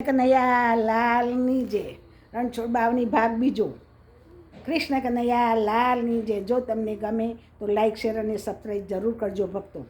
કનૈયા લાલની જે રણછોડ બાવની ભાગ બીજો. કૃષ્ણ કનૈયા લાલની જે, જો તમને ગમે તો લાઈક શેર અને સબસ્ક્રાઈબ જરૂર કરજો ભક્તો.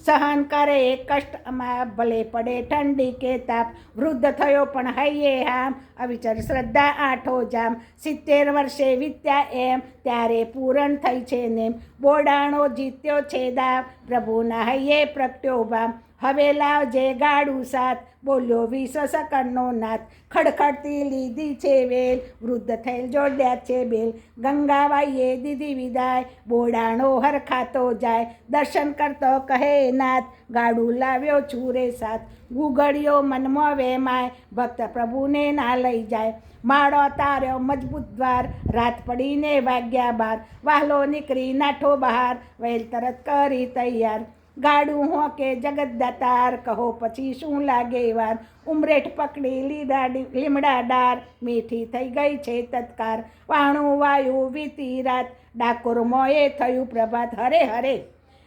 સહન કરે કષ્ટ અમા ભલે પડે ઠંડી કે તાપ, વૃદ્ધ થયો પણ હૈયે હામ. અવિચર શ્રદ્ધા આઠો જામ, સિત્તેર વર્ષે વિત્યા એમ. ત્યારે પૂરણ થઈ છે નેમ બોડાણો જીત્યો છે દા. પ્રભુના હૈયે પ્રગટ્યો ભામ હવે લાવજે ગાડું સાથ. બોલ્યો વિશ્વ સકરનો નાથ. ખડખડતી લીધી છે વેલ. વૃદ્ધ થયેલ જોડ્યા છે બેલ. ગંગાબાઈએ દીધી વિદાય. બોડાણો હરખાતો જાય. દર્શન કરતો કહે નાથ. ગાડું લાવ્યો છૂરે સાથ. ગુગળ્યો મનમાં વેમાય ભક્ત પ્રભુને ના લઈ જાય. માળો તાર્યો મજબૂત દ્વાર. રાત પડીને વાગ્યા બાર. વાહલો નીકળી, નાઠો બહાર. વહેલ તરત કરી તૈયાર. ગાડું હો કે જગતદાતાર, કહો પછી શું લાગે વાર? ઉમરેઠ પકડી લીધા લીમડા ડાર. મીઠી થઈ ગઈ છે તત્કાર. વાણું વાયુ વીતી રાત. ડાકોર મોએ થયું પ્રભાત. હરે હરે.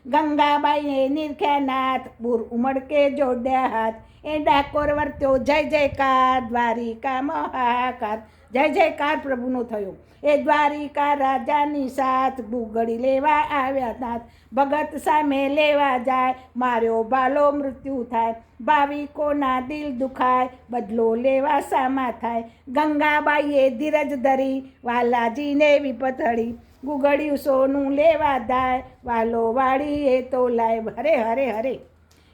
ગંગાબાઈએ નિરખ્યા નાથ બુર ઉમડકે જોડ્યા હાથ એ ડાકોર વર્ત્યો જય જયકાર, દ્વારિકા મહાકાર. જય જયકાર પ્રભુનો થયો. એ દ્વારિકા રાજાની સાથ ભૂગડી લેવા આવ્યા નાથ ભગત સામે લેવા જાય, માર્યો બાલો મૃત્યુ થાય. ભાવિકોના દિલ દુખાય, બદલો લેવા સામા થાય. ગંગાબાઈએ ધીરજ ધરી, વાલાજીને વિપથડી ગુગડ્યું સોનું લેવા દાય, વાલો વાળી એ તો લાય. હરે હરે હરે.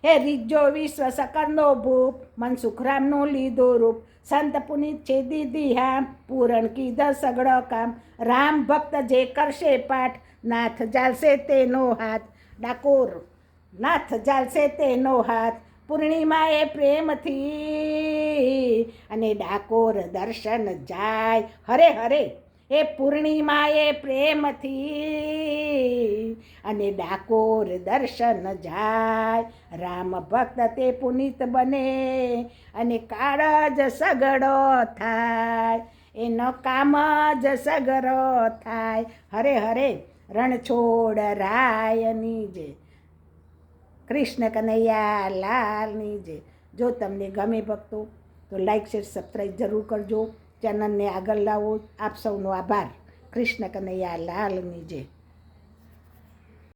હે રીજો વિશ્વ સકરનો ભૂપ મન સુખરામનું લીધો રૂપ. સંત પુનિત છે દીદી હામ, પૂરણ કીધ સગડો કામ. રામ ભક્ત જે કરશે પાઠ, નાથ જાલશે તેનો હાથ. ડાકોર, નાથ જાલશે તેનો હાથ. પૂર્ણિમાએ પ્રેમથી અને ડાકોર દર્શન જાય. હરે હરે. એ પૂર્ણિમાએ પ્રેમથી અને ડાકોર દર્શન જાય. રામ ભક્ત તે પુનિત બને અને કાળજ સગડો થાય. એનો કામ જ સગડો થાય. હરે હરે, રણછોડ રાયની જે કૃષ્ણ કનૈયા લાલની જે જો તમને ગમે ભક્તો, તો લાઈક, શેર, સબસ્ક્રાઈબ જરૂર કરજો. ચેનલને આગળ લાવો. આપ સૌનો આભાર. કૃષ્ણ કનૈયા લાલની જે